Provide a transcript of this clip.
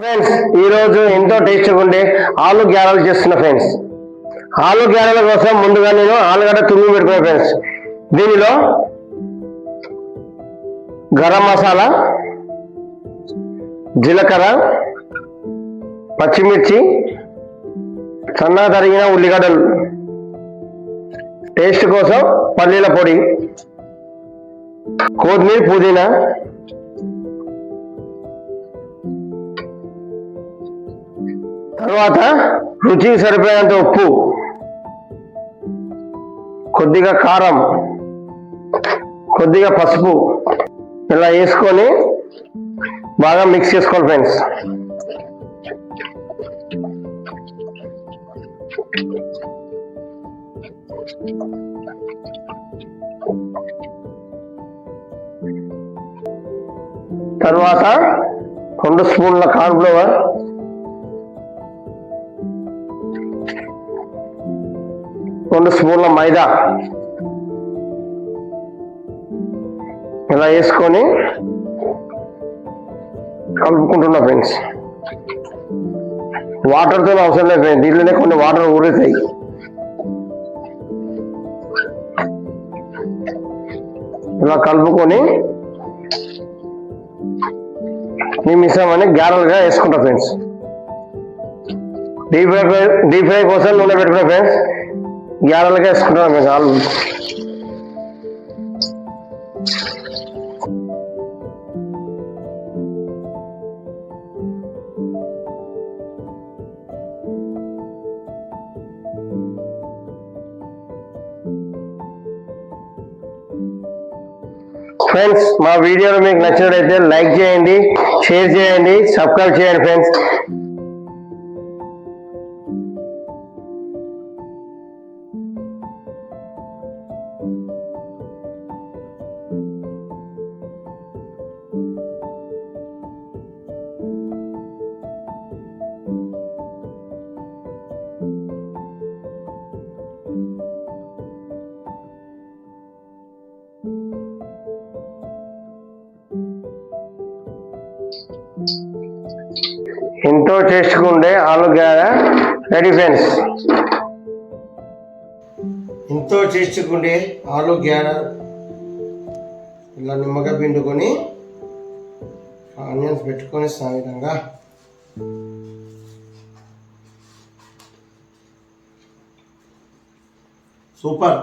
Friends ఈరోజు ఎంతో టేస్ట్గా ఉండే ఆలు గ్యారలు చేస్తున్న ఫ్రెండ్స్ ఆలు గ్యారల కోసం ముందుగా నేను ఆలుగడ్డ తుమ్మి పెట్టుకున్నా ఫ్రెండ్స్ దీనిలో గరం మసాలా జీలకర్ర పచ్చిమిర్చి సన్నగా తరిగిన ఉల్లిగడ్డలు. టేస్ట్ కోసం పల్లీల పొడి కొత్తిమీర పుదీనా తర్వాత రుచికి సరిపోయేంత ఉప్పు కొద్దిగా కారం కొద్దిగా పసుపు ఇలా వేసుకొని బాగా మిక్స్ చేసుకోవాలి ఫ్రెండ్స్ తర్వాత రెండు స్పూన్ల కార్న్ఫ్లవర్ రెండు స్పూన్ల మైదా. ఇలా వేసుకొని కలుపుకుంటున్నా ఫ్రెండ్స్. వాటర్తో అవసరం లేదు ఫ్రెండ్స్. దీంట్లోనే కొన్ని వాటర్ ఊరుతాయి. ఇలా కలుపుకొని ఈ మిశ్రమాన్ని గ్యారల్గా వేసుకుంటా friends. Deep fry deep fry కోసం నూనె పెట్టుకున్నా ఫ్రెండ్స్. గ్యారలుగా వేసుకుంటాను ఫ్రెండ్స్ ఫ్రెండ్స్ మా వీడియోలో మీకు నచ్చినట్లయితే లైక్ చేయండి షేర్ చేయండి సబ్స్క్రైబ్ చేయండి ఫ్రెండ్స్ ఎంతో టేస్ట్గా ఉండే ఆలుగడ్డ రెడీ ఫ్రెండ్స్ ఎంతో టేస్ట్గా ఉండే ఇలా నిమ్మగా పిండుకొని ఆనియన్స్ పెట్టుకొని సాయంగా విధంగా సూపర్.